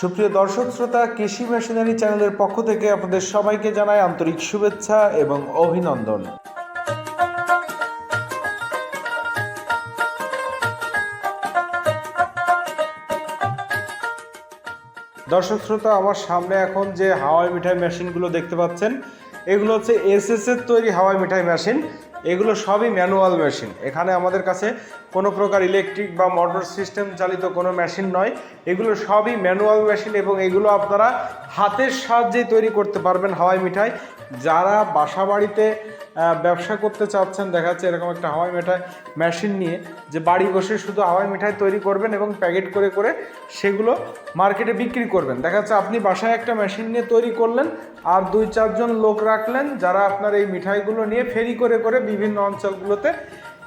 সুপ্রিয় দর্শক, শ্রোতা, কৃষি মেশিনারি চ্যানেলের পক্ষ থেকে আপনাদের সবাইকে জানাই আন্তরিক শুভেচ্ছা এবং অভিনন্দন। দর্শক, শ্রোতা, আমার সামনে এখন যে হাওয়াই মিঠাই মেশিনগুলো দেখতে পাচ্ছেন, এগুলো হচ্ছে এসএস এর তৈরি হাওয়াই মিঠাই মেশিন। এগুলো সবই ম্যানুয়াল মেশিন। এখানে আমাদের কাছে কোনো প্রকার ইলেকট্রিক বা মোটর সিস্টেম চালিত কোনো মেশিন নয়। এগুলো সবই ম্যানুয়াল মেশিন এবং এগুলো আপনারা হাতের সাহায্যেই তৈরি করতে পারবেন হাওয়াই মিঠাই। যারা বাসা বাড়িতে ব্যবসা করতে চাচ্ছেন, দেখা যাচ্ছে এরকম একটা হাওয়াই মিঠাই মেশিন নিয়ে, যে বাড়ি বসে শুধু হাওয়াই মিঠাই তৈরি করবেন এবং প্যাকেট করে করে সেগুলো মার্কেটে বিক্রি করবেন। দেখা যাচ্ছে আপনি বাসায় একটা মেশিন নিয়ে তৈরি করলেন, আর দুই চারজন লোক রাখলেন, যারা আপনার এই মিঠাইগুলো নিয়ে ফেরি করে করে বিভিন্ন অঞ্চলগুলোতে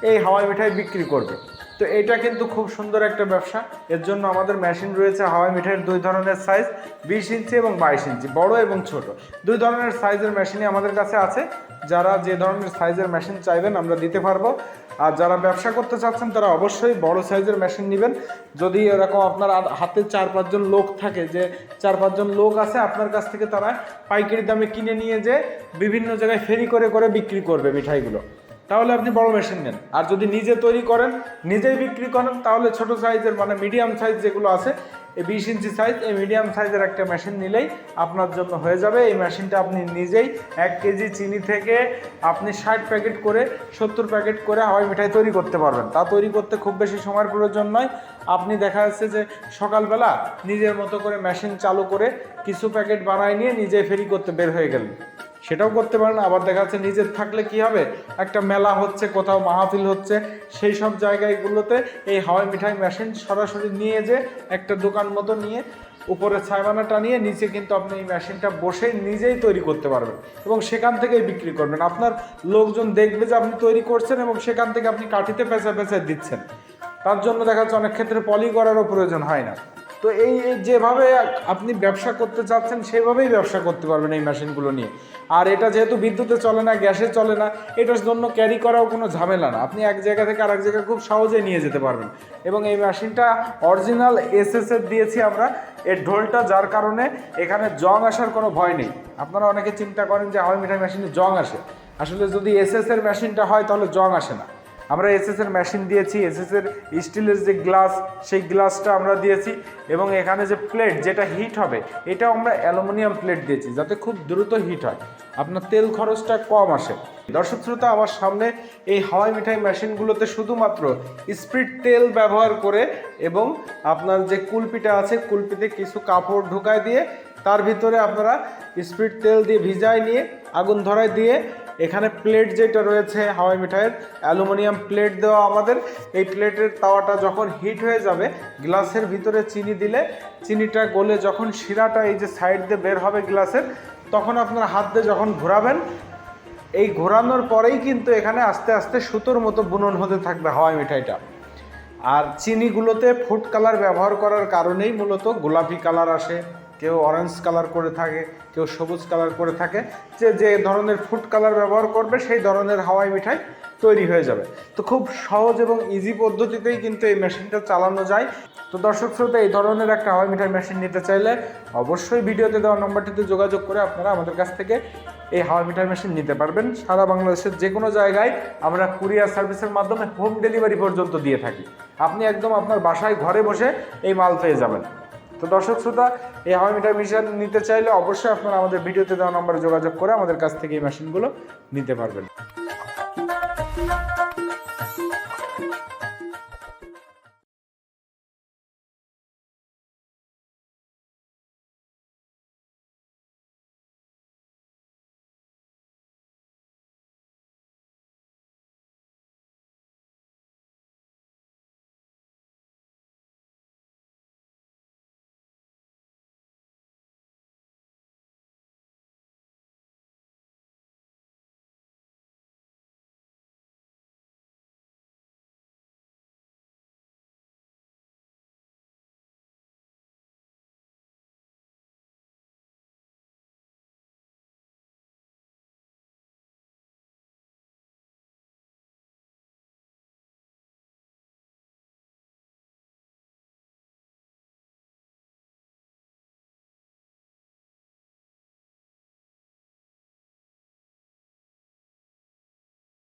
এই হাওয়াই মিঠাই বিক্রি করবে। তো এটা কিন্তু খুব সুন্দর একটা ব্যবসা। এর জন্য আমাদের মেশিন রয়েছে হাওয়াই মিঠাইয়ের দুই ধরনের সাইজ বিশ ইঞ্চি এবং বাইশ ইঞ্চি, বড় এবং ছোট। দুই ধরনের সাইজের মেশিনই আমাদের কাছে আছে। যারা যে ধরনের সাইজের মেশিন চাইবেন আমরা দিতে পারব। আর যারা ব্যবসা করতে চাচ্ছেন, তারা অবশ্যই বড় সাইজের মেশিন নেবেন। যদি এরকম আপনার হাতে চার পাঁচজন লোক থাকে, যে চার পাঁচজন লোক আছে, আপনার কাছ থেকে তারা পাইকারি দামে কিনে নিয়ে যে বিভিন্ন জায়গায় ফেরি করে করে বিক্রি করবে মিঠাইগুলো। তাহলে আপনি বড় মেশিন নেন। আর যদি নিজে তৈরি করেন, নিজেই বিক্রি করেন, তাহলে ছোট সাইজের মানে মিডিয়াম সাইজ যেগুলো আছে এই বিশ ইঞ্চি সাইজ এই মিডিয়াম সাইজের একটা মেশিন নিলেই আপনার জন্য হয়ে যাবে। এই মেশিনটা আপনি নিজেই এক কেজি চিনি থেকে আপনি ষাট প্যাকেট করে, সত্তর প্যাকেট করে হাওয়াই মিঠাই তৈরি করতে পারবেন। তা তৈরি করতে খুব বেশি সময়ের প্রয়োজন নয়। আপনি দেখা যাচ্ছে যে সকালবেলা নিজের মতো করে মেশিন চালু করে কিছু প্যাকেট বানায় নিয়ে নিজে ফেরি করতে বের হয়ে গেলেন। সেটাও করতে পারেন। আবার দেখা যাচ্ছে নিজের থাকলে কি হবে? একটা মেলা হচ্ছে, কোথাও মাহফিল হচ্ছে, সেই সব জায়গাগুলোতে এই হাওয়াই মিঠাই মেশিন সরাসরি নিয়ে যে একটা দোকান মতো নিয়ে উপরে ছায়মানা টানিয়ে নিচে কিন্তু আপনি এই মেশিনটা বসে নিজেই তৈরি করতে পারবেন এবং সেখান থেকেই বিক্রি করবেন। আপনার লোকজন দেখবে যে আপনি তৈরি করছেন এবং সেখান থেকে আপনি কাঠিতে পেঁচা পেঁচা দিচ্ছেন। তার জন্য দেখা যাচ্ছে অনেক ক্ষেত্রে পলি করারও প্রয়োজন হয় না। তো এই যেভাবে আপনি ব্যবসা করতে চাচ্ছেন, সেভাবেই ব্যবসা করতে পারবেন এই মেশিনগুলো নিয়ে। আর এটা যেহেতু বিদ্যুতে চলে না, গ্যাসে চলে না, এটার জন্য ক্যারি করাও কোনো ঝামেলা না। আপনি এক জায়গা থেকে আরেক জায়গায় খুব সহজে নিয়ে যেতে পারবেন। এবং এই মেশিনটা অরিজিনাল এসএস এর দিয়েছি আমরা। এর ঢোলটা, যার কারণে এখানে জং আসার কোনো ভয় নেই। আপনারা অনেকে চিন্তা করেন যে হাওয়াই মিঠাই মেশিনে জং আসে। আসলে যদি এসএস এর মেশিনটা হয়, তাহলে জং আসে না। আমরা এসএস এর মেশিন দিয়েছি এসএস এর স্টিলের যে গ্লাস সেই গ্লাসটা আমরা দিয়েছি এবং এখানে যে প্লেট যেটা হিট হবে, এটাও আমরা অ্যালুমিনিয়াম প্লেট দিয়েছি যাতে খুব দ্রুত হিট হয়। আপনার তেল খরচটা কম আসে। দর্শক শ্রোতা, আমার সামনে এই হাওয়াই মিঠাই মেশিনগুলোতে শুধুমাত্র স্প্রিট তেল ব্যবহার করে এবং আপনার যে কুলপিটা আছে, কুলপিতে কিছু কাপড় ঢুকায় দিয়ে, তার ভিতরে আপনারা স্প্রিট তেল দিয়ে ভিজায় নিয়ে, আগুন ধরায় দিয়ে এখানে প্লেট যেটা রয়েছে, হাওয়াই মিঠাইয়ের, অ্যালুমিনিয়াম প্লেট দেওয়া আমাদের। এই প্লেটের তাওয়াটা যখন হিট হয়ে যাবে, গ্লাসের ভিতরে চিনি দিলে, চিনিটা গলে যখন শিরাটা এই যে সাইড দিয়ে বের হবে গ্লাসের, তখন আপনার হাত দিয়ে যখন ঘোরাবেন, এই ঘোরানোর পরেই কিন্তু এখানে আস্তে আস্তে সুতোর মতো বুনন হতে থাকবে হাওয়াই মিঠাইটা। আর চিনিগুলোতে ফুড কালার ব্যবহার করার কারণেই মূলত গোলাপি কালার আসে। কেউ অরেঞ্জ কালার করে থাকে, কেউ সবুজ কালার করে থাকে, যে যে ধরনের ফুড কালার ব্যবহার করবে, সেই ধরনের হাওয়াই মিঠাই তৈরি হয়ে যাবে। তো খুব সহজ এবং ইজি পদ্ধতিতেই কিন্তু এই মেশিনটা চালানো যায়। তো দর্শক শ্রোতা, এই ধরনের একটা হাওয়াই মিঠাই মেশিন নিতে চাইলে অবশ্যই ভিডিওতে দেওয়া নম্বরটিতে যোগাযোগ করে আপনারা আমাদের কাছ থেকে এই হাওয়াই মিঠাই মেশিন নিতে পারবেন। সারা বাংলাদেশের যে কোনো জায়গায় আমরা কুরিয়ার সার্ভিসের মাধ্যমে হোম ডেলিভারি পর্যন্ত দিয়ে থাকি। আপনি একদম আপনার বাসায় ঘরে বসে এই মাল পেয়ে যাবেন। তো দর্শক শ্রোতা, এই হাওয়াই মিটার মেশিন নিতে চাইলে অবশ্যই আপনারা আমাদের ভিডিওতে দেওয়া নম্বরে যোগাযোগ করে আমাদের কাছ থেকে এই মেশিনগুলো নিতে পারবেন।